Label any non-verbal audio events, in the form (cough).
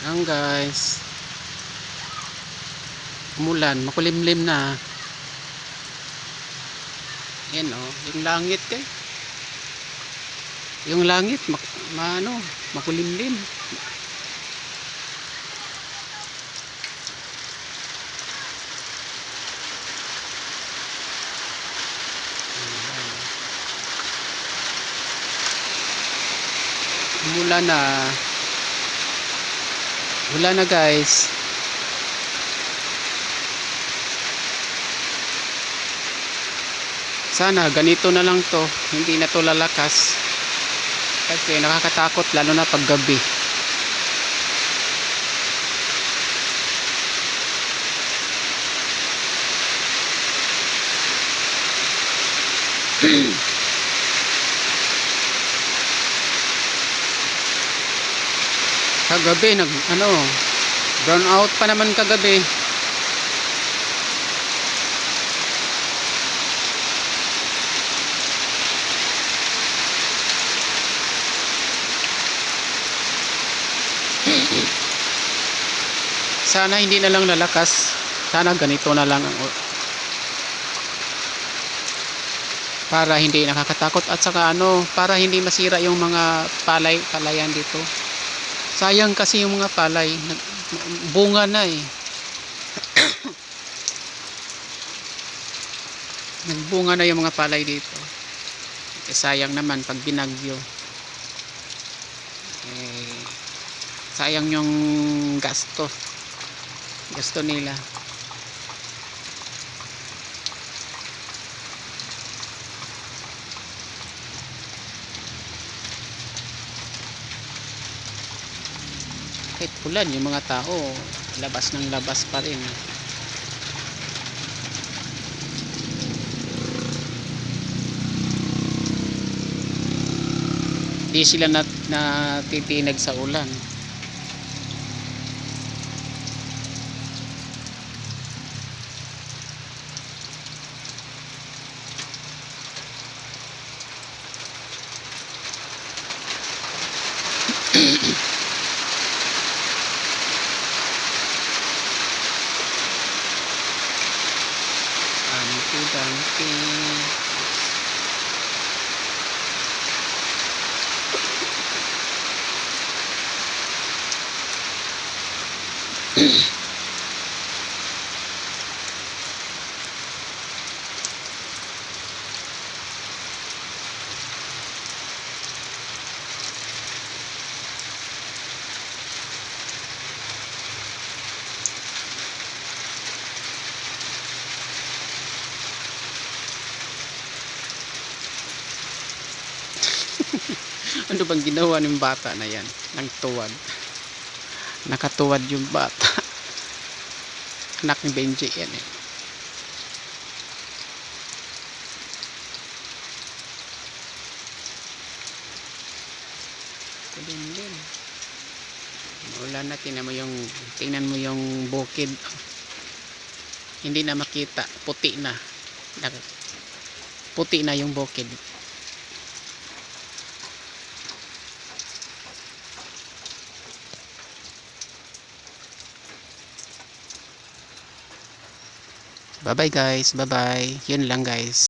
Ayan guys. Umulan, makulimlim na. Yan oh, yung langit kay. Yung langit, mak maano, makulimlim. Umulan na. Wala na guys. Sana ganito na lang to. Hindi na to lalakas. Kasi nakakatakot lalo na pag gabi. (clears throat) Kagabi nag ano brown out pa naman kagabi. (clears throat) Sana hindi na lang lalakas. Sana ganito na lang ang para hindi nakakatakot at saka ano para hindi masira yung mga palay palayan dito sayang kasi yung mga palay. Bunga na eh. (coughs) Nagbunga na yung mga palay dito. Eh, sayang naman pag binagyo. Eh, sayang yung gasto. Gasto nila kahit ulan? Yung mga tao labas ng labas pa rin. Di sila nat natitinag sa ulan something (clears throat) Mm-hmm. (laughs) ano bang ginawa ng bata na yan? Ng tuwad. Nakatuwad yung bata. Anak ni Benji yan eh. Kulimlim ulan na tingnan mo yung tingnan mo yung bukid. Hindi na makita. Puti na. Puti na yung bukid Bye bye guys. Bye bye. Yun lang guys.